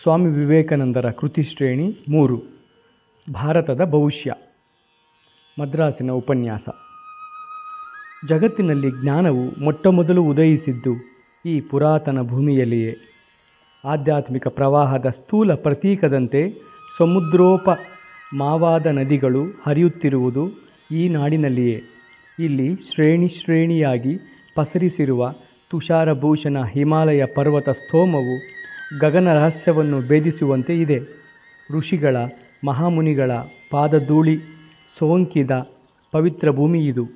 ಸ್ವಾಮಿ ವಿವೇಕಾನಂದರ ಕೃತಿ ಶ್ರೇಣಿ ಮೂರು, ಭಾರತದ ಭವಿಷ್ಯ. ಮದ್ರಾಸಿನ ಉಪನ್ಯಾಸ. ಜಗತ್ತಿನಲ್ಲಿ ಜ್ಞಾನವು ಮೊಟ್ಟಮೊದಲು ಉದಯಿಸಿದ್ದು ಈ ಪುರಾತನ ಭೂಮಿಯಲ್ಲಿಯೇ. ಆಧ್ಯಾತ್ಮಿಕ ಪ್ರವಾಹದ ಸ್ಥೂಲ ಪ್ರತೀಕದಂತೆ ಸಮುದ್ರೋಪ ಮಾವಾದ ನದಿಗಳು ಹರಿಯುತ್ತಿರುವುದು ಈ ನಾಡಿನಲ್ಲಿಯೇ. ಇಲ್ಲಿ ಶ್ರೇಣಿ ಶ್ರೇಣಿಯಾಗಿ ಪಸರಿಸಿರುವ ತುಷಾರಭೂಷಣ ಹಿಮಾಲಯ ಪರ್ವತ ಸ್ತೋಮವು ಗಗನ ರಹಸ್ಯವನ್ನು ಭೇದಿಸುವಂತೆ ಇದೆ. ಋಷಿಗಳ, ಮಹಾಮುನಿಗಳ ಪಾದಧೂಳಿ, ಸೋಂಕಿದ ಪವಿತ್ರ ಭೂಮಿ ಇದು.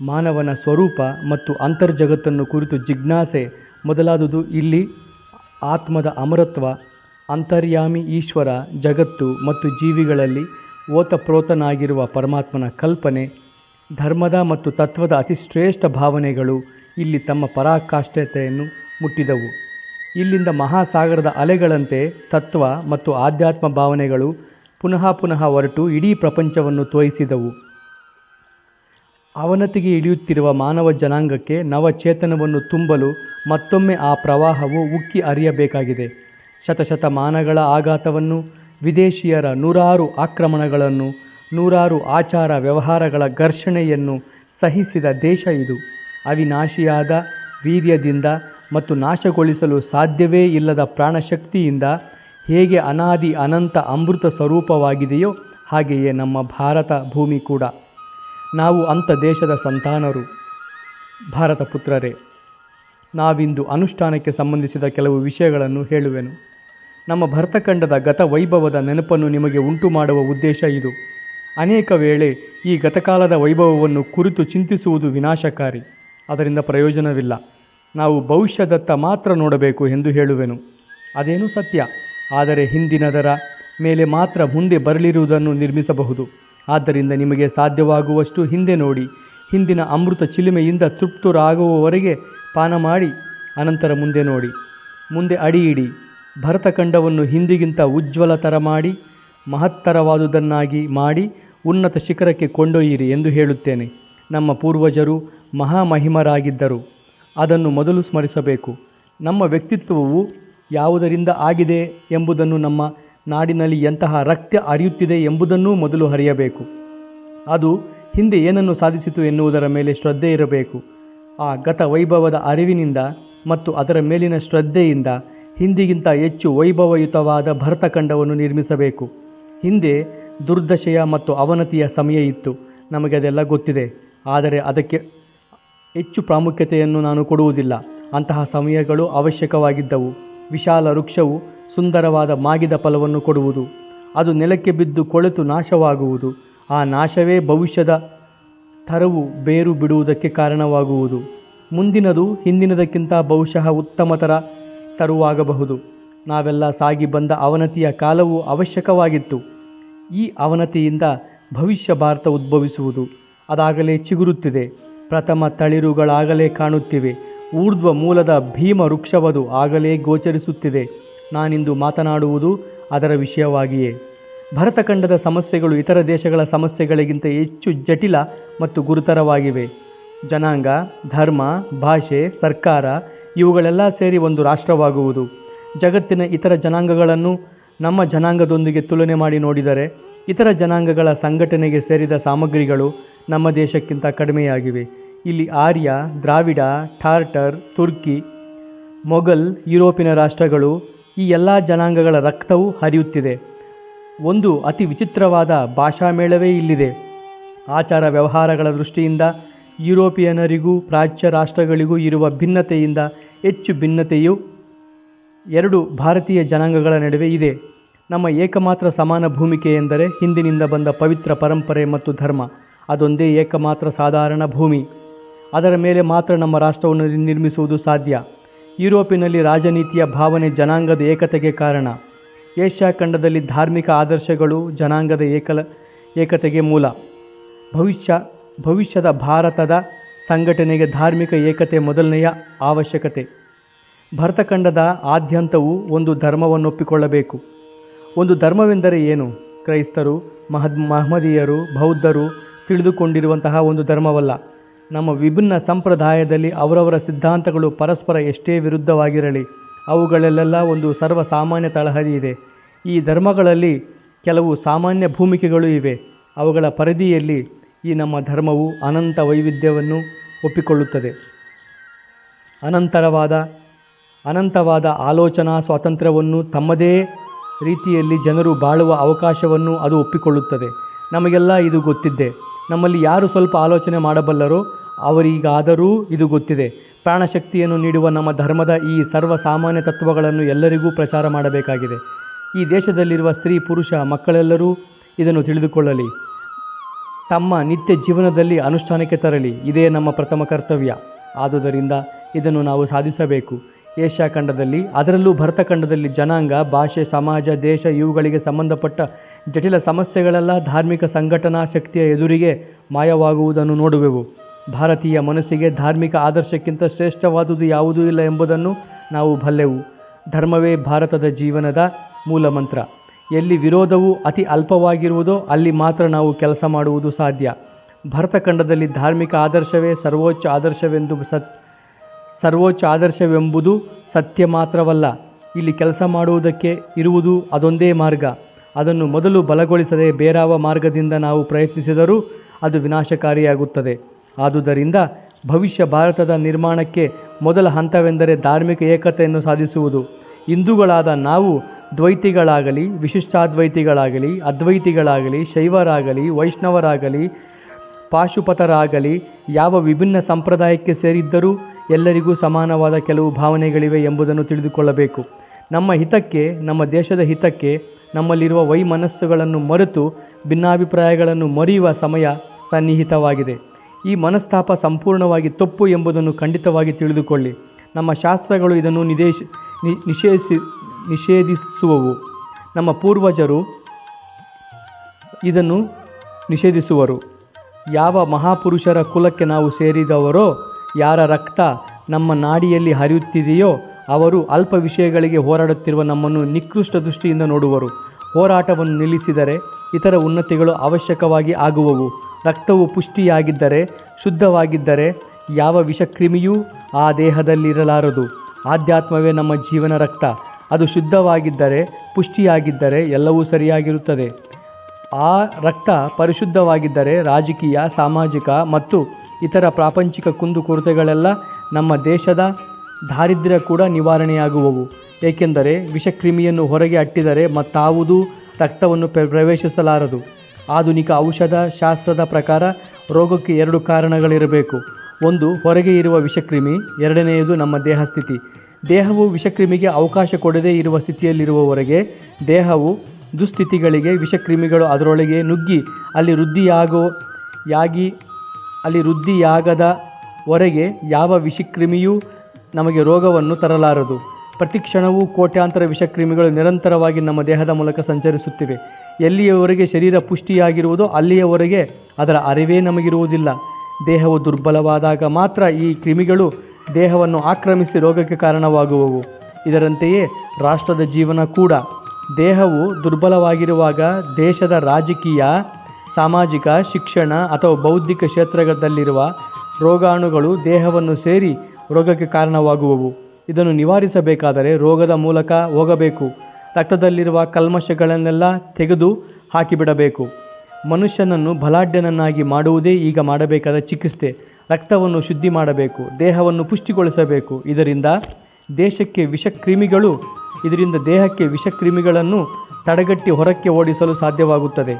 ಮಾನವನ ಸ್ವರೂಪ ಮತ್ತು ಅಂತರ್ಜಗತ್ತನ್ನು ಕುರಿತು ಜಿಜ್ಞಾಸೆ ಮೊದಲಾದುದು ಇಲ್ಲಿ. ಆತ್ಮದ ಅಮರತ್ವ, ಅಂತರ್ಯಾಮಿ ಈಶ್ವರ ಜಗತ್ತು ಮತ್ತು ಜೀವಿಗಳಲ್ಲಿ ಓತಪ್ರೋತನಾಗಿರುವ ಪರಮಾತ್ಮನ ಕಲ್ಪನೆ, ಧರ್ಮದ ಮತ್ತು ತತ್ವದ ಅತಿಶ್ರೇಷ್ಠ ಭಾವನೆಗಳು ಇಲ್ಲಿ ತಮ್ಮ ಪರಾಕಾಷ್ಠತೆಯನ್ನು ಮುಟ್ಟಿದವು. ಇಲ್ಲಿಂದ ಮಹಾಸಾಗರದ ಅಲೆಗಳಂತೆ ತತ್ವ ಮತ್ತು ಆಧ್ಯಾತ್ಮ ಭಾವನೆಗಳು ಪುನಃ ಪುನಃ ಹೊರಟು ಇಡೀ ಪ್ರಪಂಚವನ್ನು ತೋಯಿಸಿದವು. ಅವನತಿಗೆ ಇಳಿಯುತ್ತಿರುವ ಮಾನವ ಜನಾಂಗಕ್ಕೆ ನವಚೇತನವನ್ನು ತುಂಬಲು ಮತ್ತೊಮ್ಮೆ ಆ ಪ್ರವಾಹವು ಉಕ್ಕಿ ಅರಿಯಬೇಕಾಗಿದೆ. ಶತಶತಮಾನಗಳ ಆಘಾತವನ್ನು, ವಿದೇಶಿಯರ ನೂರಾರು ಆಕ್ರಮಣಗಳನ್ನು, ನೂರಾರು ಆಚಾರ ವ್ಯವಹಾರಗಳ ಘರ್ಷಣೆಯನ್ನು ಸಹಿಸಿದ ದೇಶ ಇದು. ಅವಿನಾಶಿಯಾದ ವೀರ್ಯದಿಂದ ಮತ್ತು ನಾಶಗೊಳಿಸಲು ಸಾಧ್ಯವೇ ಇಲ್ಲದ ಪ್ರಾಣಶಕ್ತಿಯಿಂದ ಹೇಗೆ ಅನಾದಿ ಅನಂತ ಅಮೃತ ಸ್ವರೂಪವಾಗಿದೆಯೋ ಹಾಗೆಯೇ ನಮ್ಮ ಭಾರತ ಭೂಮಿ ಕೂಡ. ನಾವು ಅಂಥ ದೇಶದ ಸಂತಾನರು. ಭಾರತ ಪುತ್ರರೇ, ನಾವಿಂದು ಅನುಷ್ಠಾನಕ್ಕೆ ಸಂಬಂಧಿಸಿದ ಕೆಲವು ವಿಷಯಗಳನ್ನು ಹೇಳುವೆನು. ನಮ್ಮ ಭರತಖಂಡದ ಗತ ವೈಭವದ ನೆನಪನ್ನು ನಿಮಗೆ ಉಂಟು ಮಾಡುವ ಉದ್ದೇಶ ಇದು. ಅನೇಕ ವೇಳೆ ಈ ಗತಕಾಲದ ವೈಭವವನ್ನು ಕುರಿತು ಚಿಂತಿಸುವುದು ವಿನಾಶಕಾರಿ. ಅದರಿಂದ ಪ್ರಯೋಜನವಿಲ್ಲ. ನಾವು ಭವಿಷ್ಯದತ್ತ ಮಾತ್ರ ನೋಡಬೇಕು ಎಂದು ಹೇಳುವೆನು. ಅದೇನು ಸತ್ಯ. ಆದರೆ ಹಿಂದಿನದರ ಮೇಲೆ ಮಾತ್ರ ಮುಂದೆ ಬರಲಿರುವುದನ್ನು ನಿರ್ಮಿಸಬಹುದು. ಆದ್ದರಿಂದ ನಿಮಗೆ ಸಾಧ್ಯವಾಗುವಷ್ಟು ಹಿಂದೆ ನೋಡಿ. ಹಿಂದಿನ ಅಮೃತ ಚಿಲುಮೆಯಿಂದ ತೃಪ್ತರಾಗುವವರೆಗೆ ಪಾನ ಮಾಡಿ, ಅನಂತರ ಮುಂದೆ ನೋಡಿ. ಮುಂದೆ ಅಡಿಯಿಡಿ. ಭರತಖಂಡವನ್ನು ಹಿಂದಿಗಿಂತ ಉಜ್ವಲತರ ಮಾಡಿ, ಮಹತ್ತರವಾದುದನ್ನಾಗಿ ಮಾಡಿ, ಉನ್ನತ ಶಿಖರಕ್ಕೆ ಕೊಂಡೊಯ್ಯಿರಿ ಎಂದು ಹೇಳುತ್ತೇನೆ. ನಮ್ಮ ಪೂರ್ವಜರು ಮಹಾಮಹಿಮರಾಗಿದ್ದರು. ಅದನ್ನು ಮೊದಲು ಸ್ಮರಿಸಬೇಕು. ನಮ್ಮ ವ್ಯಕ್ತಿತ್ವವು ಯಾವುದರಿಂದ ಆಗಿದೆ ಎಂಬುದನ್ನು ನಮ್ಮ ನಾಡಿನಲ್ಲಿ ಎಂತಹ ರಕ್ತ ಅರಿಯುತ್ತಿದೆ ಎಂಬುದನ್ನೂ ಮೊದಲು ಹರಿಯಬೇಕು ಅದು ಹಿಂದೆ ಏನನ್ನು ಸಾಧಿಸಿತು ಎನ್ನುವುದರ ಮೇಲೆ ಶ್ರದ್ಧೆ ಇರಬೇಕು. ಆ ಗತ ವೈಭವದ ಅರಿವಿನಿಂದ ಮತ್ತು ಅದರ ಮೇಲಿನ ಶ್ರದ್ಧೆಯಿಂದ ಹಿಂದಿಗಿಂತ ಹೆಚ್ಚು ವೈಭವಯುತವಾದ ಭರತಖಂಡವನ್ನು ನಿರ್ಮಿಸಬೇಕು. ಹಿಂದೆ ದುರ್ದಶೆಯ ಮತ್ತು ಅವನತಿಯ ಸಮಯ ಇತ್ತು. ನಮಗೆ ಅದೆಲ್ಲ ಗೊತ್ತಿದೆ. ಆದರೆ ಅದಕ್ಕೆ ಹೆಚ್ಚು ಪ್ರಾಮುಖ್ಯತೆಯನ್ನು ನಾನು ಕೊಡುವುದಿಲ್ಲ. ಅಂತಹ ಸಮಯಗಳು ಅವಶ್ಯಕವಾಗಿದ್ದವು. ವಿಶಾಲ ವೃಕ್ಷವು ಸುಂದರವಾದ ಮಾಗಿದ ಫಲವನ್ನು ಕೊಡುವುದು. ಅದು ನೆಲಕ್ಕೆ ಬಿದ್ದು ಕೊಳೆತು ನಾಶವಾಗುವುದು. ಆ ನಾಶವೇ ಭವಿಷ್ಯದ ತರವು ಬೇರು ಬಿಡುವುದಕ್ಕೆ ಕಾರಣವಾಗುವುದು. ಮುಂದಿನದು ಹಿಂದಿನದಕ್ಕಿಂತ ಬಹುಶಃ ಉತ್ತಮತರ ತರುವಾಗಬಹುದು. ನಾವೆಲ್ಲ ಸಾಗಿ ಬಂದ ಅವನತಿಯ ಕಾಲವು ಅವಶ್ಯಕವಾಗಿತ್ತು. ಈ ಅವನತಿಯಿಂದ ಭವಿಷ್ಯ ಭಾರತ ಉದ್ಭವಿಸುವುದು. ಅದಾಗಲೇ ಚಿಗುರುತ್ತಿದೆ. ಪ್ರಥಮ ತಳಿರುಗಳಾಗಲೇ ಕಾಣುತ್ತಿವೆ. ಊರ್ಧ್ವ ಮೂಲದ ಭೀಮ ವೃಕ್ಷವದು ಆಗಲೇ ಗೋಚರಿಸುತ್ತಿದೆ. ನಾನಿಂದು ಮಾತನಾಡುವುದು ಅದರ ವಿಷಯವಾಗಿಯೇ. ಭರತಖಂಡದ ಸಮಸ್ಯೆಗಳು ಇತರ ದೇಶಗಳ ಸಮಸ್ಯೆಗಳಿಗಿಂತ ಹೆಚ್ಚು ಜಟಿಲ ಮತ್ತು ಗುರುತರವಾಗಿವೆ. ಜನಾಂಗ, ಧರ್ಮ, ಭಾಷೆ, ಸರ್ಕಾರ ಇವುಗಳೆಲ್ಲ ಸೇರಿ ಒಂದು ರಾಷ್ಟ್ರವಾಗುವುದು. ಜಗತ್ತಿನ ಇತರ ಜನಾಂಗಗಳನ್ನು ನಮ್ಮ ಜನಾಂಗದೊಂದಿಗೆ ತುಲನೆ ಮಾಡಿ ನೋಡಿದರೆ, ಇತರ ಜನಾಂಗಗಳ ಸಂಘಟನೆಗೆ ಸೇರಿದ ಸಾಮಗ್ರಿಗಳು ನಮ್ಮ ದೇಶಕ್ಕಿಂತ ಕಡಿಮೆಯಾಗಿವೆ. ಇಲ್ಲಿ ಆರ್ಯ, ದ್ರಾವಿಡ, ಟಾರ್ಟರ್, ತುರ್ಕಿ, ಮೊಘಲ್, ಯುರೋಪಿನ ರಾಷ್ಟ್ರಗಳು ಈ ಎಲ್ಲ ಜನಾಂಗಗಳ ರಕ್ತವು ಹರಿಯುತ್ತಿದೆ. ಒಂದು ಅತಿ ವಿಚಿತ್ರವಾದ ಭಾಷಾ ಮೇಳವೇ ಇಲ್ಲಿದೆ. ಆಚಾರ ವ್ಯವಹಾರಗಳ ದೃಷ್ಟಿಯಿಂದ ಯುರೋಪಿಯನರಿಗೂ ಪ್ರಾಚ್ಯ ರಾಷ್ಟ್ರಗಳಿಗೂ ಇರುವ ಭಿನ್ನತೆಯಿಂದ ಹೆಚ್ಚು ಭಿನ್ನತೆಯು ಎರಡು ಭಾರತೀಯ ಜನಾಂಗಗಳ ನಡುವೆ ಇದೆ. ನಮ್ಮ ಏಕಮಾತ್ರ ಸಮಾನ ಭೂಮಿಕೆ ಎಂದರೆ ಹಿಂದಿನಿಂದ ಬಂದ ಪವಿತ್ರ ಪರಂಪರೆ ಮತ್ತು ಧರ್ಮ. ಅದೊಂದೇ ಏಕಮಾತ್ರ ಸಾಧಾರಣ ಭೂಮಿ. ಅದರ ಮೇಲೆ ಮಾತ್ರ ನಮ್ಮ ರಾಷ್ಟ್ರವನ್ನು ನಿರ್ಮಿಸುವುದು ಸಾಧ್ಯ. ಯುರೋಪಿನಲ್ಲಿ ರಾಜನೀತಿಯ ಭಾವನೆ ಜನಾಂಗದ ಏಕತೆಗೆ ಕಾರಣ. ಏಷ್ಯಾ ಖಂಡದಲ್ಲಿ ಧಾರ್ಮಿಕ ಆದರ್ಶಗಳು ಜನಾಂಗದ ಏಕಲ ಏಕತೆಗೆ ಮೂಲ. ಭವಿಷ್ಯ ಭವಿಷ್ಯದ ಭಾರತದ ಸಂಘಟನೆಗೆ ಧಾರ್ಮಿಕ ಏಕತೆ ಮೊದಲನೆಯ ಅವಶ್ಯಕತೆ. ಭರತಖಂಡದ ಆದ್ಯಂತವು ಒಂದು ಧರ್ಮವನ್ನು ಒಪ್ಪಿಕೊಳ್ಳಬೇಕು ಒಂದು ಧರ್ಮವೆಂದರೆ ಏನು? ಕ್ರೈಸ್ತರು, ಮಹದ್ ಮಹಮ್ಮದೀಯರು ಬೌದ್ಧರು ತಿಳಿದುಕೊಂಡಿರುವಂತಹ ಒಂದು ಧರ್ಮವಲ್ಲ. ನಮ್ಮ ವಿಭಿನ್ನ ಸಂಪ್ರದಾಯದಲ್ಲಿ ಅವರವರ ಸಿದ್ಧಾಂತಗಳು ಪರಸ್ಪರ ಎಷ್ಟೇ ವಿರುದ್ಧವಾಗಿರಲಿ, ಅವುಗಳಲ್ಲೆಲ್ಲ ಒಂದು ಸರ್ವಸಾಮಾನ್ಯ ತಳಹದಿ ಇದೆ. ಈ ಧರ್ಮಗಳಲ್ಲಿ ಕೆಲವು ಸಾಮಾನ್ಯ ಭೂಮಿಕೆಗಳು ಇವೆ. ಅವುಗಳ ಪರಿಧಿಯಲ್ಲಿ ಈ ನಮ್ಮ ಧರ್ಮವು ಅನಂತ ವೈವಿಧ್ಯವನ್ನು ಒಪ್ಪಿಕೊಳ್ಳುತ್ತದೆ. ಅನಂತರವಾದ, ಅನಂತವಾದ ಆಲೋಚನಾ ಸ್ವಾತಂತ್ರ್ಯವನ್ನು ತಮ್ಮದೇ ರೀತಿಯಲ್ಲಿ ಜನರು ಬಾಳುವ ಅವಕಾಶವನ್ನು ಅದು ಒಪ್ಪಿಕೊಳ್ಳುತ್ತದೆ. ನಮಗೆಲ್ಲ ಇದು ಗೊತ್ತಿದ್ದೆ. ನಮ್ಮಲ್ಲಿ ಯಾರು ಸ್ವಲ್ಪ ಆಲೋಚನೆ ಮಾಡಬಲ್ಲರೋ ಅವರಿಗಾದರೂ ಇದು ಗೊತ್ತಿದೆ. ಪ್ರಾಣಶಕ್ತಿಯನ್ನು ನೀಡುವ ನಮ್ಮ ಧರ್ಮದ ಈ ಸರ್ವಸಾಮಾನ್ಯ ತತ್ವಗಳನ್ನು ಎಲ್ಲರಿಗೂ ಪ್ರಚಾರ ಮಾಡಬೇಕಾಗಿದೆ. ಈ ದೇಶದಲ್ಲಿರುವ ಸ್ತ್ರೀ, ಪುರುಷ, ಮಕ್ಕಳೆಲ್ಲರೂ ಇದನ್ನು ತಿಳಿದುಕೊಳ್ಳಲಿ. ತಮ್ಮ ನಿತ್ಯ ಜೀವನದಲ್ಲಿ ಅನುಷ್ಠಾನಕ್ಕೆ ತರಲಿ. ಇದೇ ನಮ್ಮ ಪ್ರಥಮ ಕರ್ತವ್ಯ. ಆದುದರಿಂದ ಇದನ್ನು ನಾವು ಸಾಧಿಸಬೇಕು. ಏಷ್ಯಾ ಖಂಡದಲ್ಲಿ, ಅದರಲ್ಲೂ ಭರತ ಖಂಡದಲ್ಲಿ ಜನಾಂಗ, ಭಾಷೆ, ಸಮಾಜ, ದೇಶ, ಇವುಗಳಿಗೆ ಸಂಬಂಧಪಟ್ಟ ಜಟಿಲ ಸಮಸ್ಯೆಗಳೆಲ್ಲ ಧಾರ್ಮಿಕ ಸಂಘಟನಾ ಶಕ್ತಿಯ ಎದುರಿಗೆ ಮಾಯವಾಗುವುದನ್ನು ನೋಡುವೆವು. ಭಾರತೀಯ ಮನಸ್ಸಿಗೆ ಧಾರ್ಮಿಕ ಆದರ್ಶಕ್ಕಿಂತ ಶ್ರೇಷ್ಠವಾದುದು ಯಾವುದೂ ಇಲ್ಲ ಎಂಬುದನ್ನು ನಾವು ಬಲ್ಲೆವು ಧರ್ಮವೇ ಭಾರತದ ಜೀವನದ ಮೂಲಮಂತ್ರ. ಎಲ್ಲಿ ವಿರೋಧವು ಅತಿ ಅಲ್ಪವಾಗಿರುವುದೋ ಅಲ್ಲಿ ಮಾತ್ರ ನಾವು ಕೆಲಸ ಮಾಡುವುದು ಸಾಧ್ಯ. ಭರತಖಂಡದಲ್ಲಿ ಧಾರ್ಮಿಕ ಆದರ್ಶವೇ ಸರ್ವೋಚ್ಚ ಆದರ್ಶವೆಂದು ಸತ್, ಸರ್ವೋಚ್ಚ ಆದರ್ಶವೆಂಬುದು ಸತ್ಯ ಮಾತ್ರವಲ್ಲ. ಇಲ್ಲಿ ಕೆಲಸ ಮಾಡುವುದಕ್ಕೆ ಇರುವುದು ಅದೊಂದೇ ಮಾರ್ಗ. ಅದನ್ನು ಮೊದಲು ಬಲಗೊಳಿಸದೆ ಬೇರಾವ ಮಾರ್ಗದಿಂದ ನಾವು ಪ್ರಯತ್ನಿಸಿದರೂ ಅದು ವಿನಾಶಕಾರಿಯಾಗುತ್ತದೆ. ಆದುದರಿಂದ ಭವಿಷ್ಯ ಭಾರತದ ನಿರ್ಮಾಣಕ್ಕೆ ಮೊದಲ ಹಂತವೆಂದರೆ ಧಾರ್ಮಿಕ ಏಕತೆಯನ್ನು ಸಾಧಿಸುವುದು. ಹಿಂದೂಗಳಾದ ನಾವು ದ್ವೈತಿಗಳಾಗಲಿ, ವಿಶಿಷ್ಟಾದ್ವೈತಿಗಳಾಗಲಿ, ಅದ್ವೈತಿಗಳಾಗಲಿ, ಶೈವರಾಗಲಿ, ವೈಷ್ಣವರಾಗಲಿ, ಪಾಶುಪತರಾಗಲಿ, ಯಾವ ವಿಭಿನ್ನ ಸಂಪ್ರದಾಯಕ್ಕೆ ಸೇರಿದ್ದರೂ ಎಲ್ಲರಿಗೂ ಸಮಾನವಾದ ಕೆಲವು ಭಾವನೆಗಳಿವೆ ಎಂಬುದನ್ನು ತಿಳಿದುಕೊಳ್ಳಬೇಕು. ನಮ್ಮ ಹಿತಕ್ಕೆ, ನಮ್ಮ ದೇಶದ ಹಿತಕ್ಕೆ, ನಮ್ಮಲ್ಲಿರುವ ವೈಮನಸ್ಸುಗಳನ್ನು ಮರೆತು, ಭಿನ್ನಾಭಿಪ್ರಾಯಗಳನ್ನು ಮರೆಯುವ ಸಮಯ ಸನ್ನಿಹಿತವಾಗಿದೆ. ಈ ಮನಸ್ತಾಪ ಸಂಪೂರ್ಣವಾಗಿ ತಪ್ಪು ಎಂಬುದನ್ನು ಖಂಡಿತವಾಗಿ ತಿಳಿದುಕೊಳ್ಳಿ. ನಮ್ಮ ಶಾಸ್ತ್ರಗಳು ಇದನ್ನು ನಿದೇಶ ನಿಷೇಧಿಸಿ ನಿಷೇಧಿಸುವವು. ನಮ್ಮ ಪೂರ್ವಜರು ಇದನ್ನು ನಿಷೇಧಿಸುವರು. ಯಾವ ಮಹಾಪುರುಷರ ಕುಲಕ್ಕೆ ನಾವು ಸೇರಿದವರೋ, ಯಾರ ರಕ್ತ ನಮ್ಮ ನಾಡಿಯಲ್ಲಿ ಹರಿಯುತ್ತಿದೆಯೋ, ಅವರು ಅಲ್ಪ ವಿಷಯಗಳಿಗೆ ಹೋರಾಡುತ್ತಿರುವ ನಮ್ಮನ್ನು ನಿಕೃಷ್ಟ ದೃಷ್ಟಿಯಿಂದ ನೋಡುವರು. ಹೋರಾಟವನ್ನು ನಿಲ್ಲಿಸಿದರೆ ಇತರ ಉನ್ನತಿಗಳು ಅವಶ್ಯಕವಾಗಿ ಆಗುವವು. ರಕ್ತವು ಪುಷ್ಟಿಯಾಗಿದ್ದರೆ, ಶುದ್ಧವಾಗಿದ್ದರೆ ಯಾವ ವಿಷಕ್ರಿಮಿಯೂ ಆ ದೇಹದಲ್ಲಿರಲಾರದು. ಆಧ್ಯಾತ್ಮವೇ ನಮ್ಮ ಜೀವನ ರಕ್ತ. ಅದು ಶುದ್ಧವಾಗಿದ್ದರೆ, ಪುಷ್ಟಿಯಾಗಿದ್ದರೆ ಎಲ್ಲವೂ ಸರಿಯಾಗಿರುತ್ತದೆ. ಆ ರಕ್ತ ಪರಿಶುದ್ಧವಾಗಿದ್ದರೆ ರಾಜಕೀಯ, ಸಾಮಾಜಿಕ ಮತ್ತು ಇತರ ಪ್ರಾಪಂಚಿಕ ಕುಂದುಕೊರತೆಗಳೆಲ್ಲ ನಮ್ಮ ದೇಶದ ದಾರಿದ್ರ್ಯ ಕೂಡ ನಿವಾರಣೆಯಾಗುವವು. ಏಕೆಂದರೆ ವಿಷಕ್ರಿಮಿಯನ್ನು ಹೊರಗೆ ಅಟ್ಟಿದರೆ ಮತ್ತಾವುದೂ ರಕ್ತವನ್ನು ಪ್ರ- ಪ್ರವೇಶಿಸಲಾರದು. ಆಧುನಿಕ ಔಷಧ ಶಾಸ್ತ್ರದ ಪ್ರಕಾರ ರೋಗಕ್ಕೆ ಎರಡು ಕಾರಣಗಳಿರಬೇಕು. ಒಂದು, ಹೊರಗೆ ಇರುವ ವಿಷಕ್ರಿಮಿ, ಎರಡನೆಯದು ನಮ್ಮ ದೇಹ ಸ್ಥಿತಿ. ದೇಹವು ವಿಷಕ್ರಿಮಿಗೆ ಅವಕಾಶ ಕೊಡದೇ ಇರುವ ಸ್ಥಿತಿಯಲ್ಲಿರುವವರೆಗೆ ದೇಹವು ದುಸ್ಥಿತಿಗಳಿಗೆ ವಿಷಕ್ರಿಮಿಗಳು ಅದರೊಳಗೆ ನುಗ್ಗಿ ಅಲ್ಲಿ ವೃದ್ಧಿಯಾಗೋ, ಯಾಗಿ, ಅಲ್ಲಿ ವೃದ್ಧಿಯಾಗದ ವರೆಗೆ ಯಾವ ವಿಷಕ್ರಿಮಿಯೂ ನಮಗೆ ರೋಗವನ್ನು ತರಲಾರದು. ಪ್ರತಿ ಕ್ಷಣವೂ ಕೋಟ್ಯಾಂತರ ವಿಷಕ್ರಿಮಿಗಳು ನಿರಂತರವಾಗಿ ನಮ್ಮ ದೇಹದ ಮೂಲಕ ಸಂಚರಿಸುತ್ತಿವೆ. ಎಲ್ಲಿಯವರೆಗೆ ಶರೀರ ಪುಷ್ಟಿಯಾಗಿರುವುದೋ ಅಲ್ಲಿಯವರೆಗೆ ಅದರ ಅರಿವೇ ನಮಗಿರುವುದಿಲ್ಲ. ದೇಹವು ದುರ್ಬಲವಾದಾಗ ಮಾತ್ರ ಈ ಕ್ರಿಮಿಗಳು ದೇಹವನ್ನು ಆಕ್ರಮಿಸಿ ರೋಗಕ್ಕೆ ಕಾರಣವಾಗುವವು. ಇದರಂತೆಯೇ ರಾಷ್ಟ್ರದ ಜೀವನ ಕೂಡ. ದೇಹವು ದುರ್ಬಲವಾಗಿರುವಾಗ ದೇಶದ ರಾಜಕೀಯ, ಸಾಮಾಜಿಕ, ಶಿಕ್ಷಣ ಅಥವಾ ಬೌದ್ಧಿಕ ಕ್ಷೇತ್ರದಲ್ಲಿರುವ ರೋಗಾಣುಗಳು ದೇಹವನ್ನು ಸೇರಿ ರೋಗಕ್ಕೆ ಕಾರಣವಾಗುವವು. ಇದನ್ನು ನಿವಾರಿಸಬೇಕಾದರೆ ರೋಗದ ಮೂಲಕ ಹೋಗಬೇಕು. ರಕ್ತದಲ್ಲಿರುವ ಕಲ್ಮಶಗಳನ್ನೆಲ್ಲ ತೆಗೆದು ಹಾಕಿಬಿಡಬೇಕು. ಮನುಷ್ಯನನ್ನು ಬಲಾಢ್ಯನನ್ನಾಗಿ ಮಾಡುವುದೇ ಈಗ ಮಾಡಬೇಕಾದ ಚಿಕಿತ್ಸೆ. ರಕ್ತವನ್ನು ಶುದ್ಧಿ ಮಾಡಬೇಕು, ದೇಹವನ್ನು ಪುಷ್ಟಿಗೊಳಿಸಬೇಕು. ಇದರಿಂದ ದೇಶಕ್ಕೆ ವಿಷಕ್ರಿಮಿಗಳು, ಇದರಿಂದ ದೇಹಕ್ಕೆ ವಿಷಕ್ರಿಮಿಗಳನ್ನು ತಡೆಗಟ್ಟಿ ಹೊರಕ್ಕೆ ಓಡಿಸಲು ಸಾಧ್ಯವಾಗುತ್ತದೆ.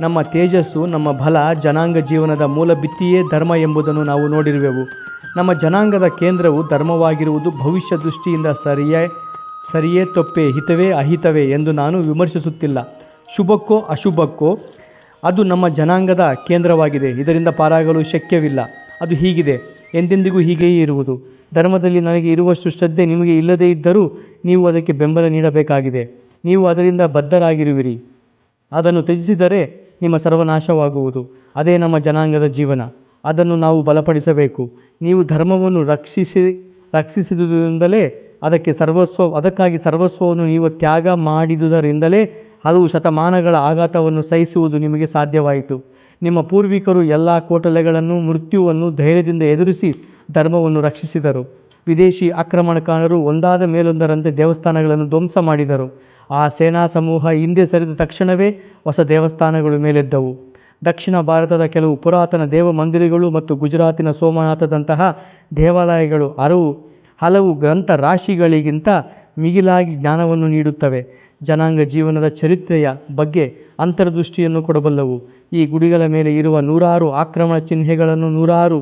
ನಮ್ಮ ತೇಜಸ್ಸು, ನಮ್ಮ ಬಲ ಜನಾಂಗ ಜೀವನದ ಮೂಲ ಭಿತ್ತಿಯೇ ಧರ್ಮ ಎಂಬುದನ್ನು ನಾವು ನೋಡಿರುವೆವು. ನಮ್ಮ ಜನಾಂಗದ ಕೇಂದ್ರವು ಧರ್ಮವಾಗಿರುವುದು ಭವಿಷ್ಯ ದೃಷ್ಟಿಯಿಂದ ಸರಿಯೇ ಸರಿಯೇ ತಪ್ಪೇ, ಹಿತವೇ ಅಹಿತವೇ ಎಂದು ನಾನು ವಿಮರ್ಶಿಸುತ್ತಿಲ್ಲ. ಶುಭಕ್ಕೋ ಅಶುಭಕ್ಕೋ, ಅದು ನಮ್ಮ ಜನಾಂಗದ ಕೇಂದ್ರವಾಗಿದೆ. ಇದರಿಂದ ಪಾರಾಗಲು ಶಕ್ಯವಿಲ್ಲ. ಅದು ಹೀಗಿದೆ. ಎಂದೆಂದಿಗೂ ಹೀಗೆಯೇ ಇರುವುದು. ಧರ್ಮದಲ್ಲಿ ನನಗೆ ಇರುವಷ್ಟು ಶ್ರದ್ಧೆ ನಿಮಗೆ ಇಲ್ಲದೇ ಇದ್ದರೂ ನೀವು ಅದಕ್ಕೆ ಬೆಂಬಲ ನೀಡಬೇಕಾಗಿದೆ. ನೀವು ಅದರಿಂದ ಬದ್ಧರಾಗಿರುವಿರಿ. ಅದನ್ನು ತ್ಯಜಿಸಿದರೆ ನಿಮ್ಮ ಸರ್ವನಾಶವಾಗುವುದು. ಅದೇ ನಮ್ಮ ಜನಾಂಗದ ಜೀವನ. ಅದನ್ನು ನಾವು ಬಲಪಡಿಸಬೇಕು. ನೀವು ಧರ್ಮವನ್ನು ರಕ್ಷಿಸಿ, ರಕ್ಷಿಸಿದುದರಿಂದಲೇ ಅದಕ್ಕೆ ಸರ್ವಸ್ವ, ಅದಕ್ಕಾಗಿ ಸರ್ವಸ್ವವನ್ನು ನೀವು ತ್ಯಾಗ ಮಾಡಿದುದರಿಂದಲೇ ಹಲವು ಶತಮಾನಗಳ ಆಘಾತವನ್ನು ಸಹಿಸುವುದು ನಿಮಗೆ ಸಾಧ್ಯವಾಯಿತು. ನಿಮ್ಮ ಪೂರ್ವಿಕರು ಎಲ್ಲ ಕೋಟಲೆಗಳನ್ನು, ಮೃತ್ಯುವನ್ನು ಧೈರ್ಯದಿಂದ ಎದುರಿಸಿ ಧರ್ಮವನ್ನು ರಕ್ಷಿಸಿದರು. ವಿದೇಶಿ ಆಕ್ರಮಣಕಾರರು ಒಂದಾದ ಮೇಲೊಂದರಂತೆ ದೇವಸ್ಥಾನಗಳನ್ನು ಧ್ವಂಸ ಮಾಡಿದರು. ಆ ಸೇನಾ ಸಮೂಹ ಹಿಂದೆ ಸರಿದ ತಕ್ಷಣವೇ ಹೊಸ ದೇವಸ್ಥಾನಗಳು ಮೇಲೆದ್ದವು. ದಕ್ಷಿಣ ಭಾರತದ ಕೆಲವು ಪುರಾತನ ದೇವ ಮಂದಿರಗಳು ಮತ್ತು ಗುಜರಾತಿನ ಸೋಮನಾಥದಂತಹ ದೇವಾಲಯಗಳು ಹಲವು ಹಲವು ಗ್ರಂಥ ರಾಶಿಗಳಿಗಿಂತ ಮಿಗಿಲಾಗಿ ಜ್ಞಾನವನ್ನು ನೀಡುತ್ತವೆ. ಜನಾಂಗ ಜೀವನದ ಚರಿತ್ರೆಯ ಬಗ್ಗೆ ಅಂತರ್ದೃಷ್ಟಿಯನ್ನು ಕೊಡಬಲ್ಲವು. ಈ ಗುಡಿಗಳ ಮೇಲೆ ಇರುವ ನೂರಾರು ಆಕ್ರಮಣ ಚಿಹ್ನೆಗಳನ್ನು ನೂರಾರು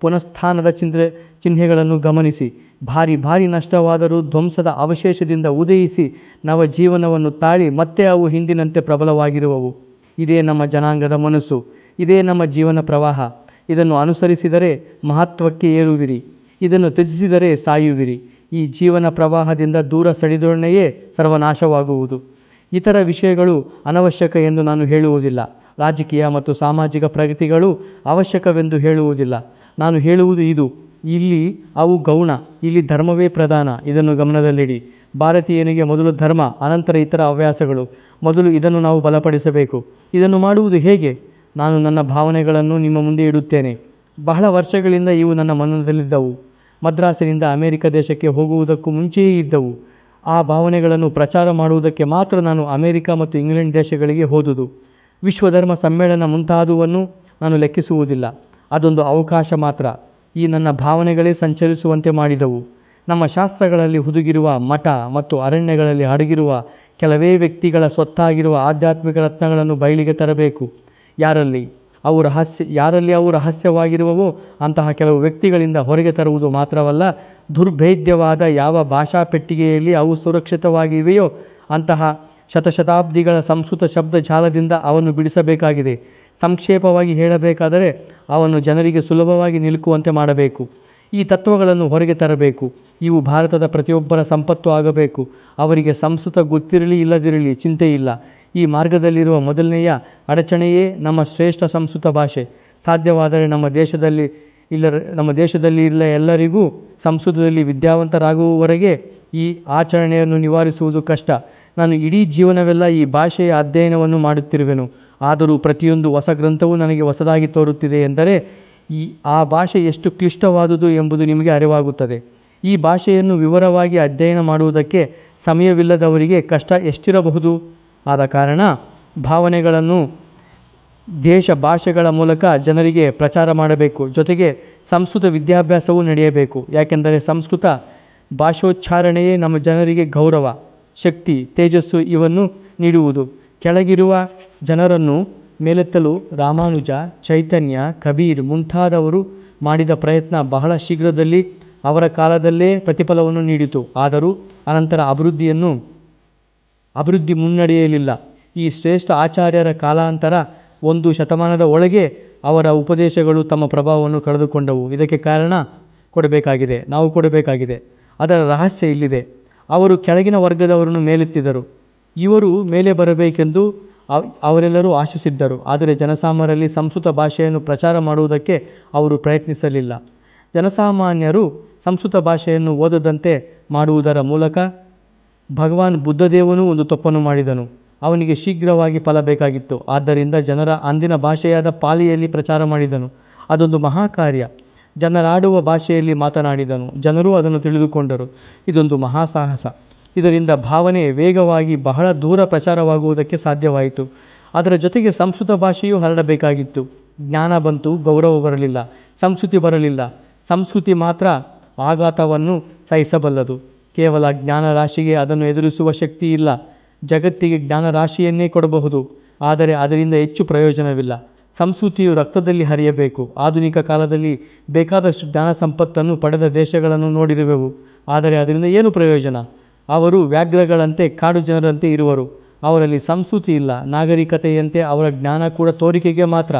ಪುನಸ್ಥಾನದ ಚಿಹ್ನೆ ಚಿಹ್ನೆಗಳನ್ನು ಗಮನಿಸಿ. ಭಾರಿ ಭಾರಿ ನಷ್ಟವಾದರೂ ಧ್ವಂಸದ ಅವಶೇಷದಿಂದ ಉದಯಿಸಿ ನವ ಜೀವನವನ್ನು ತಾಳಿ ಮತ್ತೆ ಅವು ಹಿಂದಿನಂತೆ ಪ್ರಬಲವಾಗಿರುವವು. ಇದೇ ನಮ್ಮ ಜನಾಂಗದ ಮನಸ್ಸು. ಇದೇ ನಮ್ಮ ಜೀವನ ಪ್ರವಾಹ. ಇದನ್ನು ಅನುಸರಿಸಿದರೆ ಮಹತ್ವಕ್ಕೆ ಏರುವಿರಿ. ಇದನ್ನು ತ್ಯಜಿಸಿದರೆ ಸಾಯುವಿರಿ. ಈ ಜೀವನ ಪ್ರವಾಹದಿಂದ ದೂರ ಸಡಿದೊಡನೆಯೇ ಸರ್ವನಾಶವಾಗುವುದು. ಇತರ ವಿಷಯಗಳು ಅನವಶ್ಯಕ ಎಂದು ನಾನು ಹೇಳುವುದಿಲ್ಲ. ರಾಜಕೀಯ ಮತ್ತು ಸಾಮಾಜಿಕ ಪ್ರಗತಿಗಳು ಅವಶ್ಯಕವೆಂದು ಹೇಳುವುದಿಲ್ಲ. ನಾನು ಹೇಳುವುದು ಇದು. ಇಲ್ಲಿ ಅವು ಗೌಣ, ಇಲ್ಲಿ ಧರ್ಮವೇ ಪ್ರಧಾನ. ಇದನ್ನು ಗಮನದಲ್ಲಿಡಿ. ಭಾರತೀಯನಿಗೆ ಮೊದಲು ಧರ್ಮ, ಅನಂತರ ಇತರ ಹವ್ಯಾಸಗಳು. ಮೊದಲು ಇದನ್ನು ನಾವು ಬಲಪಡಿಸಬೇಕು. ಇದನ್ನು ಮಾಡುವುದು ಹೇಗೆ? ನಾನು ನನ್ನ ಭಾವನೆಗಳನ್ನು ನಿಮ್ಮ ಮುಂದೆ ಇಡುತ್ತೇನೆ. ಬಹಳ ವರ್ಷಗಳಿಂದ ಇವು ನನ್ನ ಮನದಲ್ಲಿದ್ದವು. ಮದ್ರಾಸಿನಿಂದ ಅಮೆರಿಕ ದೇಶಕ್ಕೆ ಹೋಗುವುದಕ್ಕೂ ಮುಂಚೆಯೇ ಇದ್ದವು. ಆ ಭಾವನೆಗಳನ್ನು ಪ್ರಚಾರ ಮಾಡುವುದಕ್ಕೆ ಮಾತ್ರ ನಾನು ಅಮೇರಿಕ ಮತ್ತು ಇಂಗ್ಲೆಂಡ್ ದೇಶಗಳಿಗೆ ಹೋದುದು. ವಿಶ್ವಧರ್ಮ ಸಮ್ಮೇಳನ ಮುಂತಾದುವನ್ನು ನಾನು ಲೆಕ್ಕಿಸುವುದಿಲ್ಲ. ಅದೊಂದು ಅವಕಾಶ ಮಾತ್ರ. ಈ ನನ್ನ ಭಾವನೆಗಳೇ ಸಂಚರಿಸುವಂತೆ ಮಾಡಿದವು. ನಮ್ಮ ಶಾಸ್ತ್ರಗಳಲ್ಲಿ ಹುದುಗಿರುವ ಮಠ ಮತ್ತು ಅರಣ್ಯಗಳಲ್ಲಿ ಅಡಗಿರುವ ಕೆಲವೇ ವ್ಯಕ್ತಿಗಳ ಸ್ವತ್ತಾಗಿರುವ ಆಧ್ಯಾತ್ಮಿಕ ರತ್ನಗಳನ್ನು ಬಯಲಿಗೆ ತರಬೇಕು. ಯಾರಲ್ಲಿ? ಅವು ರಹಸ್ಯ, ಯಾರಲ್ಲಿ ಅವು ರಹಸ್ಯವಾಗಿರುವವೋ ಅಂತಹ ಕೆಲವು ವ್ಯಕ್ತಿಗಳಿಂದ ಹೊರಗೆ ತರುವುದು ಮಾತ್ರವಲ್ಲ, ದುರ್ಭೇದ್ಯವಾದ ಯಾವ ಭಾಷಾ ಪೆಟ್ಟಿಗೆಯಲ್ಲಿ ಅವು ಸುರಕ್ಷಿತವಾಗಿವೆಯೋ ಅಂತಹ ಶತಶತಾಬ್ದಿಗಳ ಸಂಸ್ಕೃತ ಶಬ್ದ ಜಾಲದಿಂದ ಅವನ್ನು ಬಿಡಿಸಬೇಕಾಗಿದೆ. ಸಂಕ್ಷೇಪವಾಗಿ ಹೇಳಬೇಕಾದರೆ, ಅವನ್ನು ಜನರಿಗೆ ಸುಲಭವಾಗಿ ನಿಲುಕುವಂತೆ ಮಾಡಬೇಕು. ಈ ತತ್ವಗಳನ್ನು ಹೊರಗೆ ತರಬೇಕು. ಇವು ಭಾರತದ ಪ್ರತಿಯೊಬ್ಬರ ಸಂಪತ್ತು ಆಗಬೇಕು. ಅವರಿಗೆ ಸಂಸ್ಕೃತ ಗೊತ್ತಿರಲಿ, ಇಲ್ಲದಿರಲಿ ಚಿಂತೆ ಇಲ್ಲ ಈ ಮಾರ್ಗದಲ್ಲಿರುವ ಮೊದಲನೆಯ ಅಡಚಣೆಯೇ ನಮ್ಮ ಶ್ರೇಷ್ಠ ಸಂಸ್ಕೃತ ಭಾಷೆ. ಸಾಧ್ಯವಾದರೆ ನಮ್ಮ ದೇಶದಲ್ಲಿ ಇಲ್ಲ ನಮ್ಮ ದೇಶದಲ್ಲಿ ಇಲ್ಲ ಎಲ್ಲರಿಗೂ ಸಂಸ್ಕೃತದಲ್ಲಿ ವಿದ್ಯಾವಂತರಾಗುವವರೆಗೆ ಈ ಆಚರಣೆಯನ್ನು ನಿವಾರಿಸುವುದು ಕಷ್ಟ. ನಾನು ಇಡೀ ಜೀವನವೆಲ್ಲ ಈ ಭಾಷೆಯ ಅಧ್ಯಯನವನ್ನು ಮಾಡುತ್ತಿರುವೆನು. ಆದರೂ ಪ್ರತಿಯೊಂದು ಹೊಸ ಗ್ರಂಥವೂ ನನಗೆ ಹೊಸದಾಗಿ ತೋರುತ್ತಿದೆ ಎಂದರೆ ಈ, ಆ ಭಾಷೆ ಎಷ್ಟು ಕ್ಲಿಷ್ಟವಾದುದು ಎಂಬುದು ನಿಮಗೆ ಅರಿವಾಗುತ್ತದೆ. ಈ ಭಾಷೆಯನ್ನು ವಿವರವಾಗಿ ಅಧ್ಯಯನ ಮಾಡುವುದಕ್ಕೆ ಸಮಯವಿಲ್ಲದವರಿಗೆ ಕಷ್ಟ ಎಷ್ಟಿರಬಹುದು? ಆದ ಕಾರಣ ಭಾವನೆಗಳನ್ನು ದೇಶ ಭಾಷೆಗಳ ಮೂಲಕ ಜನರಿಗೆ ಪ್ರಚಾರ ಮಾಡಬೇಕು. ಜೊತೆಗೆ ಸಂಸ್ಕೃತ ವಿದ್ಯಾಭ್ಯಾಸವೂ ನಡೆಯಬೇಕು. ಯಾಕೆಂದರೆ ಸಂಸ್ಕೃತ ಭಾಷೋಚ್ಚಾರಣೆಯೇ ನಮ್ಮ ಜನರಿಗೆ ಗೌರವ, ಶಕ್ತಿ, ತೇಜಸ್ಸು ಇವನ್ನು ನೀಡುವುದು. ಕೆಳಗಿರುವ ಜನರನ್ನು ಮೇಲೆತ್ತಲು ರಾಮಾನುಜ, ಚೈತನ್ಯ, ಕಬೀರ್ ಮುಂತಾದವರು ಮಾಡಿದ ಪ್ರಯತ್ನ ಬಹಳ ಶೀಘ್ರದಲ್ಲಿ ಅವರ ಕಾಲದಲ್ಲೇ ಪ್ರತಿಫಲವನ್ನು ನೀಡಿತು. ಆದರೂ ಅನಂತರ ಅಭಿವೃದ್ಧಿಯನ್ನು ಅಭಿವೃದ್ಧಿ ಮುನ್ನಡೆಯಲಿಲ್ಲ. ಈ ಶ್ರೇಷ್ಠ ಆಚಾರ್ಯರ ಕಾಲಾಂತರ ಒಂದು ಶತಮಾನದ ಒಳಗೆ ಅವರ ಉಪದೇಶಗಳು ತಮ್ಮ ಪ್ರಭಾವವನ್ನು ಕಳೆದುಕೊಂಡವು. ಇದಕ್ಕೆ ಕಾರಣ ಕೊಡಬೇಕಾಗಿದೆ, ನಾವು ಕೊಡಬೇಕಾಗಿದೆ. ಅದರ ರಹಸ್ಯ ಇಲ್ಲಿದೆ. ಅವರು ಕೆಳಗಿನ ವರ್ಗದವರನ್ನು ಮೇಲೆತ್ತಿದರು. ಇವರು ಮೇಲೆ ಬರಬೇಕೆಂದು ಅವರೆಲ್ಲರೂ ಆಶಿಸಿದ್ದರು. ಆದರೆ ಜನಸಾಮಾನ್ಯರಲ್ಲಿ ಸಂಸ್ಕೃತ ಭಾಷೆಯನ್ನು ಪ್ರಚಾರ ಮಾಡುವುದಕ್ಕೆ ಅವರು ಪ್ರಯತ್ನಿಸಲಿಲ್ಲ. ಜನಸಾಮಾನ್ಯರು ಸಂಸ್ಕೃತ ಭಾಷೆಯನ್ನು ಓದದಂತೆ ಮಾಡುವುದರ ಮೂಲಕ ಭಗವಾನ್ ಬುದ್ಧದೇವನು ಒಂದು ತಪ್ಪನ್ನು ಮಾಡಿದನು. ಅವನಿಗೆ ಶೀಘ್ರವಾಗಿ ಫಲ ಬೇಕಾಗಿತ್ತು. ಆದ್ದರಿಂದ ಜನರ ಅಂದಿನ ಭಾಷೆಯಾದ ಪಾಲಿಯಲ್ಲಿ ಪ್ರಚಾರ ಮಾಡಿದನು. ಅದೊಂದು ಮಹಾಕಾರ್ಯ. ಜನರಾಡುವ ಭಾಷೆಯಲ್ಲಿ ಮಾತನಾಡಿದನು. ಜನರು ಅದನ್ನು ತಿಳಿದುಕೊಂಡರು. ಇದೊಂದು ಮಹಾಸಾಹಸ. ಇದರಿಂದ ಭಾವನೆ ವೇಗವಾಗಿ ಬಹಳ ದೂರ ಪ್ರಚಾರವಾಗುವುದಕ್ಕೆ ಸಾಧ್ಯವಾಯಿತು. ಅದರ ಜೊತೆಗೆ ಸಂಸ್ಕೃತ ಭಾಷೆಯೂ ಹರಡಬೇಕಾಗಿತ್ತು. ಜ್ಞಾನ ಬಂತು, ಗೌರವ ಬರಲಿಲ್ಲ. ಸಂಸ್ಕೃತಿ ಬರಲಿಲ್ಲ. ಸಂಸ್ಕೃತಿ ಮಾತ್ರ ಆಘಾತವನ್ನು ಸಹಿಸಬಲ್ಲದು. ಕೇವಲ ಜ್ಞಾನರಾಶಿಗೆ ಅದನ್ನು ಎದುರಿಸುವ ಶಕ್ತಿ ಇಲ್ಲ. ಜಗತ್ತಿಗೆ ಜ್ಞಾನರಾಶಿಯನ್ನೇ ಕೊಡಬಹುದು. ಆದರೆ ಅದರಿಂದ ಹೆಚ್ಚು ಪ್ರಯೋಜನವಿಲ್ಲ. ಸಂಸ್ಕೃತಿಯು ರಕ್ತದಲ್ಲಿ ಹರಿಯಬೇಕು. ಆಧುನಿಕ ಕಾಲದಲ್ಲಿ ಬೇಕಾದಷ್ಟು ಜ್ಞಾನ ಸಂಪತ್ತನ್ನು ಪಡೆದ ದೇಶಗಳನ್ನು ನೋಡಿರುವೆವು. ಆದರೆ ಅದರಿಂದ ಏನು ಪ್ರಯೋಜನ? ಅವರು ವ್ಯಾಘ್ರಗಳಂತೆ ಕಾಡು ಜನರಂತೆ ಇರುವರು. ಅವರಲ್ಲಿ ಸಂಸ್ಕೃತಿ ಇಲ್ಲ. ನಾಗರಿಕತೆಯಂತೆ ಅವರ ಜ್ಞಾನ ಕೂಡ ತೋರಿಕೆಗೆ ಮಾತ್ರ.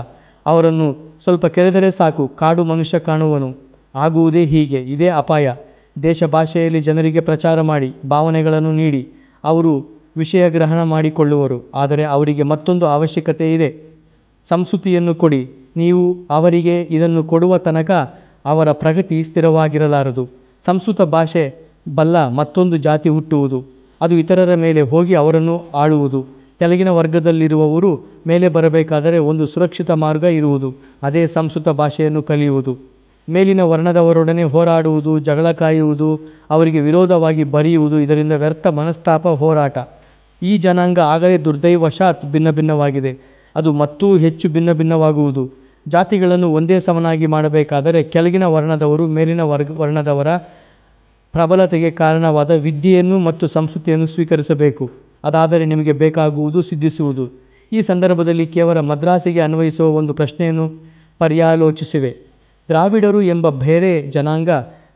ಅವರನ್ನು ಸ್ವಲ್ಪ ಕೆರೆದರೆ ಸಾಕು. ಕಾಡು ಮನುಷ್ಯ ಕಾಣುವನು. ಆಗುವುದೇ ಹೀಗೆ. ಇದೇ ಅಪಾಯ. ದೇಶ ಭಾಷೆಯಲ್ಲಿ ಜನರಿಗೆ ಪ್ರಚಾರ ಮಾಡಿ, ಭಾವನೆಗಳನ್ನು ನೀಡಿ, ಅವರು ವಿಷಯ ಗ್ರಹಣ ಮಾಡಿಕೊಳ್ಳುವರು. ಆದರೆ ಅವರಿಗೆ ಮತ್ತೊಂದು ಅವಶ್ಯಕತೆ ಇದೆ. ಸಂಸ್ಕೃತಿಯನ್ನು ಕೊಡಿ. ನೀವು ಅವರಿಗೆ ಇದನ್ನು ಕೊಡುವ ತನಕ ಅವರ ಪ್ರಗತಿ ಸ್ಥಿರವಾಗಿರಲಾರದು. ಸಂಸ್ಕೃತ ಭಾಷೆ ಬಲ್ಲ ಮತ್ತೊಂದು ಜಾತಿ ಹುಟ್ಟುವುದು. ಅದು ಇತರರ ಮೇಲೆ ಹೋಗಿ ಅವರನ್ನು ಆಳುವುದು. ಕೆಳಗಿನ ವರ್ಗದಲ್ಲಿರುವವರು ಮೇಲೆ ಬರಬೇಕಾದರೆ ಒಂದು ಸುರಕ್ಷಿತ ಮಾರ್ಗ ಇರುವುದು. ಅದೇ ಸಂಸ್ಕೃತ ಭಾಷೆಯನ್ನು ಕಲಿಯುವುದು. ಮೇಲಿನ ವರ್ಣದವರೊಡನೆ ಹೋರಾಡುವುದು, ಜಗಳ ಕಾಯುವುದು, ಅವರಿಗೆ ವಿರೋಧವಾಗಿ ಬರೆಯುವುದು, ಇದರಿಂದ ವ್ಯರ್ಥ ಮನಸ್ತಾಪ, ಹೋರಾಟ. ಈ ಜನಾಂಗ ಆಗಲೇ ದುರ್ದೈವಶಾತ್ ಭಿನ್ನ ಭಿನ್ನವಾಗಿದೆ. ಅದು ಮತ್ತೂ ಹೆಚ್ಚು ಭಿನ್ನ ಭಿನ್ನವಾಗುವುದು. ಜಾತಿಗಳನ್ನು ಒಂದೇ ಸಮನಾಗಿ ಮಾಡಬೇಕಾದರೆ ಕೆಳಗಿನ ವರ್ಣದವರು ಮೇಲಿನ ವರ್ಗ, ವರ್ಣದವರ ಪ್ರಬಲತೆಗೆ ಕಾರಣವಾದ ವಿದ್ಯೆಯನ್ನು ಮತ್ತು ಸಂಸ್ಕೃತಿಯನ್ನು ಸ್ವೀಕರಿಸಬೇಕು. ಅದಾದರೆ ನಿಮಗೆ ಬೇಕಾಗುವುದು ಸಿದ್ಧಿಸುವುದು. ಈ ಸಂದರ್ಭದಲ್ಲಿ ಕೇವಲ ಮದ್ರಾಸಿಗೆ ಅನ್ವಯಿಸುವ ಒಂದು ಪ್ರಶ್ನೆಯನ್ನು ಪರ್ಯಾಲೋಚಿಸಿವೆ. ದ್ರಾವಿಡರು ಎಂಬ ಬೇರೆ ಜನಾಂಗ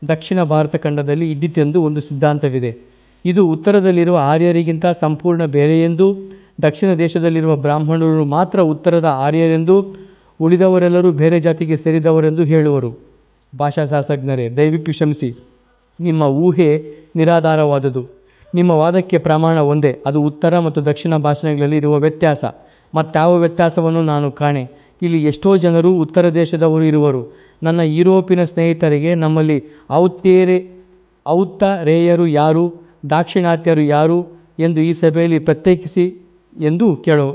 ದಕ್ಷಿಣ ಭಾರತ ಖಂಡದಲ್ಲಿ ಇದ್ದಿತೆಂದು ಒಂದು ಸಿದ್ಧಾಂತವಿದೆ. ಇದು ಉತ್ತರದಲ್ಲಿರುವ ಆರ್ಯರಿಗಿಂತ ಸಂಪೂರ್ಣ ಬೇರೆಯೆಂದೂ, ದಕ್ಷಿಣ ದೇಶದಲ್ಲಿರುವ ಬ್ರಾಹ್ಮಣರು ಮಾತ್ರ ಉತ್ತರದ ಆರ್ಯರೆಂದೂ, ಉಳಿದವರೆಲ್ಲರೂ ಬೇರೆ ಜಾತಿಗೆ ಸೇರಿದವರೆಂದು ಹೇಳುವರು. ಭಾಷಾಶಾಸ್ತ್ರಜ್ಞರೇ, ದಯವಿಟ್ಟು ಕ್ಷಮಿಸಿ. ನಿಮ್ಮ ಊಹೆ ನಿರಾಧಾರವಾದುದು. ನಿಮ್ಮ ವಾದಕ್ಕೆ ಪ್ರಮಾಣ ಒಂದೇ. ಅದು ಉತ್ತರ ಮತ್ತು ದಕ್ಷಿಣ ಭಾಷೆಗಳಲ್ಲಿ ಇರುವ ವ್ಯತ್ಯಾಸ. ಮತ್ತಾವ ವ್ಯತ್ಯಾಸವನ್ನು ನಾನು ಕಾಣೆ. ಇಲ್ಲಿ ಎಷ್ಟೋ ಜನರು ಉತ್ತರ ದೇಶದವರು ಇರುವರು. ನನ್ನ ಯುರೋಪಿನ ಸ್ನೇಹಿತರಿಗೆ ನಮ್ಮಲ್ಲಿ ಔತ್ತೇರೆ ಔತ್ತರೇಯರು ಯಾರು, ದಾಕ್ಷಿಣಾತ್ಯರು ಯಾರು ಎಂದು ಈ ಸಭೆಯಲ್ಲಿ ಪ್ರತ್ಯೇಕಿಸಿ ಎಂದು ಕೇಳು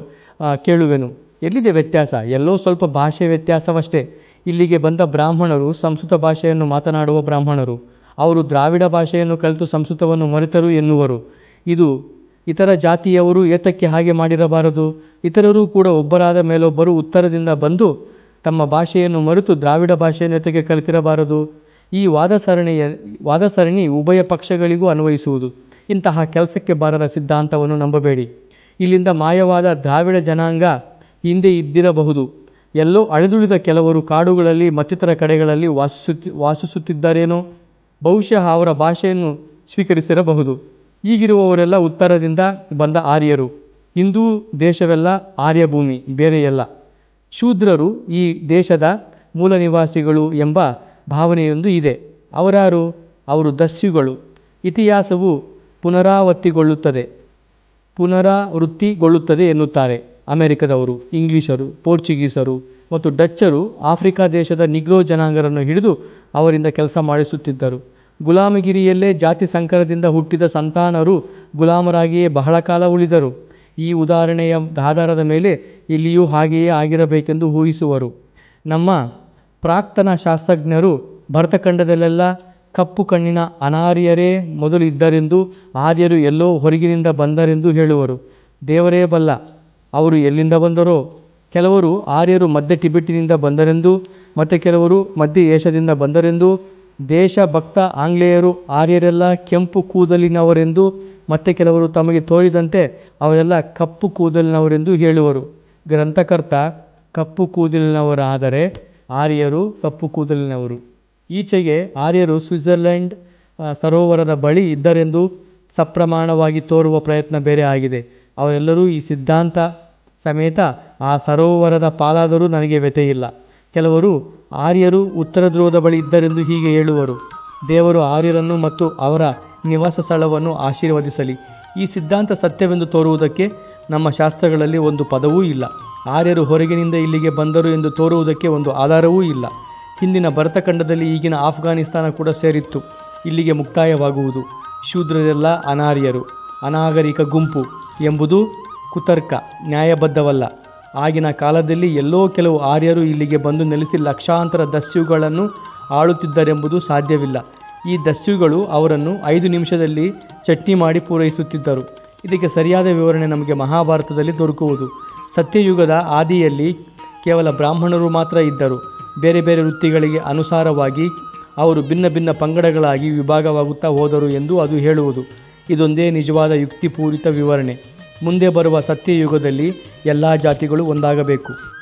ಕೇಳುವೆನು. ಎಲ್ಲಿದೆ ವ್ಯತ್ಯಾಸ? ಎಲ್ಲೋ ಸ್ವಲ್ಪ ಭಾಷೆ ವ್ಯತ್ಯಾಸವಷ್ಟೇ. ಇಲ್ಲಿಗೆ ಬಂದ ಬ್ರಾಹ್ಮಣರು ಸಂಸ್ಕೃತ ಭಾಷೆಯನ್ನು ಮಾತನಾಡುವ ಬ್ರಾಹ್ಮಣರು. ಅವರು ದ್ರಾವಿಡ ಭಾಷೆಯನ್ನು ಕಲಿತು ಸಂಸ್ಕೃತವನ್ನು ಮರೆತರು ಎನ್ನುವರು. ಇದು ಇತರ ಜಾತಿಯವರು ಏತಕ್ಕೆ ಹಾಗೆ ಮಾಡಿರಬಾರದು? ಇತರರೂ ಕೂಡ ಒಬ್ಬರಾದ ಮೇಲೊಬ್ಬರು ಉತ್ತರದಿಂದ ಬಂದು ತಮ್ಮ ಭಾಷೆಯನ್ನು ಮರೆತು ದ್ರಾವಿಡ ಭಾಷೆಯನ್ನು ಏತಕ್ಕೆ ಕಲಿತಿರಬಾರದು. ಈ ವಾದ ಸರಣಿಯ ವಾದ ಸರಣಿ ಉಭಯ ಪಕ್ಷಗಳಿಗೂ ಅನ್ವಯಿಸುವುದು. ಇಂತಹ ಕೆಲಸಕ್ಕೆ ಬಾರದ ಸಿದ್ಧಾಂತವನ್ನು ನಂಬಬೇಡಿ. ಇಲ್ಲಿಂದ ಮಾಯವಾದ ದ್ರಾವಿಡ ಜನಾಂಗ ಹಿಂದೆ ಇದ್ದಿರಬಹುದು. ಎಲ್ಲೋ ಅಳೆದುಳಿದ ಕೆಲವರು ಕಾಡುಗಳಲ್ಲಿ, ಮತ್ತಿತರ ಕಡೆಗಳಲ್ಲಿ ವಾಸಿಸುತ್ತಿ, ವಾಸಿಸುತ್ತಿದ್ದಾರೇನೋ? ಬಹುಶಃ ಅವರ ಭಾಷೆಯನ್ನು ಸ್ವೀಕರಿಸಿರಬಹುದು. ಈಗಿರುವವರೆಲ್ಲ ಉತ್ತರದಿಂದ ಬಂದ ಆರ್ಯರು. ಹಿಂದೂ ದೇಶವೆಲ್ಲ ಆರ್ಯಭೂಮಿ, ಬೇರೆಯಲ್ಲ. ಶೂದ್ರರು ಈ ದೇಶದ ಮೂಲ ನಿವಾಸಿಗಳು ಎಂಬ ಭಾವನೆಯೊಂದು ಇದೆ. ಅವರಾರು ಅವರು ದಸ್ಯುಗಳು. ಇತಿಹಾಸವು ಪುನರಾವರ್ತಿಗೊಳ್ಳುತ್ತದೆ. ಪುನರಾವೃತ್ತಿಗೊಳ್ಳುತ್ತದೆ ಎನ್ನುತ್ತಾರೆ ಅಮೆರಿಕದವರು, ಇಂಗ್ಲಿಷರು, ಪೋರ್ಚುಗೀಸರು ಮತ್ತು ಡಚ್ಚರು ಆಫ್ರಿಕಾ ದೇಶದ ನಿಗ್ರೋ ಜನಾಂಗರನ್ನು ಹಿಡಿದು ಅವರಿಂದ ಕೆಲಸ ಮಾಡಿಸುತ್ತಿದ್ದರು. ಗುಲಾಮಗಿರಿಯಲ್ಲೇ ಜಾತಿ ಸಂಕರದಿಂದ ಹುಟ್ಟಿದ ಸಂತಾನರು ಗುಲಾಮರಾಗಿಯೇ ಬಹಳ ಕಾಲ ಉಳಿದರು. ಈ ಉದಾಹರಣೆಯ ಆಧಾರದ ಮೇಲೆ ಇಲ್ಲಿಯೂ ಹಾಗೆಯೇ ಆಗಿರಬೇಕೆಂದು ಊಹಿಸುವರು. ನಮ್ಮ ಪ್ರಾಕ್ತನ ಶಾಸ್ತ್ರಜ್ಞರು ಭರತಖಂಡದಲ್ಲೆಲ್ಲ ಕಪ್ಪು ಕಣ್ಣಿನ ಅನಾರ್ಯರೇ ಮೊದಲು ಇದ್ದರೆಂದು ಆರ್ಯರು ಎಲ್ಲೋ ಹೊರಗಿನಿಂದ ಬಂದರೆಂದು ಹೇಳುವರು. ದೇವರೇ ಬಲ್ಲ, ಅವರು ಎಲ್ಲಿಂದ ಬಂದರೋ? ಕೆಲವರು ಆರ್ಯರು ಮಧ್ಯ ಟಿಬೆಟ್ಟಿನಿಂದ ಬಂದರೆಂದು, ಮತ್ತು ಕೆಲವರು ಮಧ್ಯ ಏಷ್ಯಾದಿಂದ ಬಂದರೆಂದು, ದೇಶಭಕ್ತ ಆಂಗ್ಲೇಯರು ಆರ್ಯರೆಲ್ಲ ಕೆಂಪು ಕೂದಲಿನವರೆಂದು ಮತ್ತೆ ಕೆಲವರು ತಮಗೆ ತೋರಿದಂತೆ ಅವರೆಲ್ಲ ಕಪ್ಪು ಕೂದಲಿನವರೆಂದು ಹೇಳುವರು. ಗ್ರಂಥಕರ್ತ ಕಪ್ಪು ಕೂದಲಿನವರಾದರೆ ಆರ್ಯರು ಕಪ್ಪು ಕೂದಲಿನವರು. ಈಚೆಗೆ ಆರ್ಯರು ಸ್ವಿಟ್ಜರ್ಲೆಂಡ್ ಸರೋವರದ ಬಳಿ ಇದ್ದರೆಂದು ಸಪ್ರಮಾಣವಾಗಿ ತೋರುವ ಪ್ರಯತ್ನ ಬೇರೆ ಆಗಿದೆ. ಅವರೆಲ್ಲರೂ ಈ ಸಿದ್ಧಾಂತ ಸಮೇತ ಆ ಸರೋವರದ ಪಾಲಾದರೂ ನನಗೆ ವ್ಯಥೆಯಿಲ್ಲ. ಕೆಲವರು ಆರ್ಯರು ಉತ್ತರ ಧ್ರುವದ ಬಳಿ ಇದ್ದರೆಂದು ಹೀಗೆ ಹೇಳುವರು. ದೇವರು ಆರ್ಯರನ್ನು ಮತ್ತು ಅವರ ನಿವಾಸ ಸ್ಥಳವನ್ನು ಆಶೀರ್ವದಿಸಲಿ. ಈ ಸಿದ್ಧಾಂತ ಸತ್ಯವೆಂದು ತೋರುವುದಕ್ಕೆ ನಮ್ಮ ಶಾಸ್ತ್ರಗಳಲ್ಲಿ ಒಂದು ಪದವೂ ಇಲ್ಲ. ಆರ್ಯರು ಹೊರಗಿನಿಂದ ಇಲ್ಲಿಗೆ ಬಂದರು ಎಂದು ತೋರುವುದಕ್ಕೆ ಒಂದು ಆಧಾರವೂ ಇಲ್ಲ. ಹಿಂದಿನ ಭರತಖಂಡದಲ್ಲಿ ಈಗಿನ ಆಫ್ಘಾನಿಸ್ತಾನ ಕೂಡ ಸೇರಿತ್ತು. ಇಲ್ಲಿಗೆ ಮುಕ್ತಾಯವಾಗುವುದು. ಶೂದ್ರರೆಲ್ಲ ಅನಾರ್ಯರು. ಅನಾಗರಿಕ ಗುಂಪು ಎಂಬುದು ಕುತರ್ಕ, ನ್ಯಾಯಬದ್ಧವಲ್ಲ. ಆಗಿನ ಕಾಲದಲ್ಲಿ ಎಲ್ಲೋ ಕೆಲವು ಆರ್ಯರು ಇಲ್ಲಿಗೆ ಬಂದು ನೆಲೆಸಿ ಲಕ್ಷಾಂತರ ದಸ್ಯುಗಳನ್ನು ಆಳುತ್ತಿದ್ದರೆಂಬುದು ಸಾಧ್ಯವಿಲ್ಲ. ಈ ದಸ್ಯುಗಳು ಅವರನ್ನು ಐದು ನಿಮಿಷದಲ್ಲಿ ಚಟ್ನಿ ಮಾಡಿ ಪೂರೈಸುತ್ತಿದ್ದರು. ಇದಕ್ಕೆ ಸರಿಯಾದ ವಿವರಣೆ ನಮಗೆ ಮಹಾಭಾರತದಲ್ಲಿ ದೊರಕುವುದು. ಸತ್ಯಯುಗದ ಆದಿಯಲ್ಲಿ ಕೇವಲ ಬ್ರಾಹ್ಮಣರು ಮಾತ್ರ ಇದ್ದರು. ಬೇರೆ ಬೇರೆ ವೃತ್ತಿಗಳಿಗೆ ಅನುಸಾರವಾಗಿ ಅವರು ಭಿನ್ನ ಭಿನ್ನ ಪಂಗಡಗಳಾಗಿ ವಿಭಾಗವಾಗುತ್ತಾ ಹೋದರು ಎಂದು ಅದು ಹೇಳುವುದು. ಇದೊಂದೇ ನಿಜವಾದ ಯುಕ್ತಿಪೂರಿತ ವಿವರಣೆ. ಮುಂದೆ ಬರುವ ಸತ್ಯಯುಗದಲ್ಲಿ ಎಲ್ಲ ಜಾತಿಗಳು ಒಂದಾಗಬೇಕು.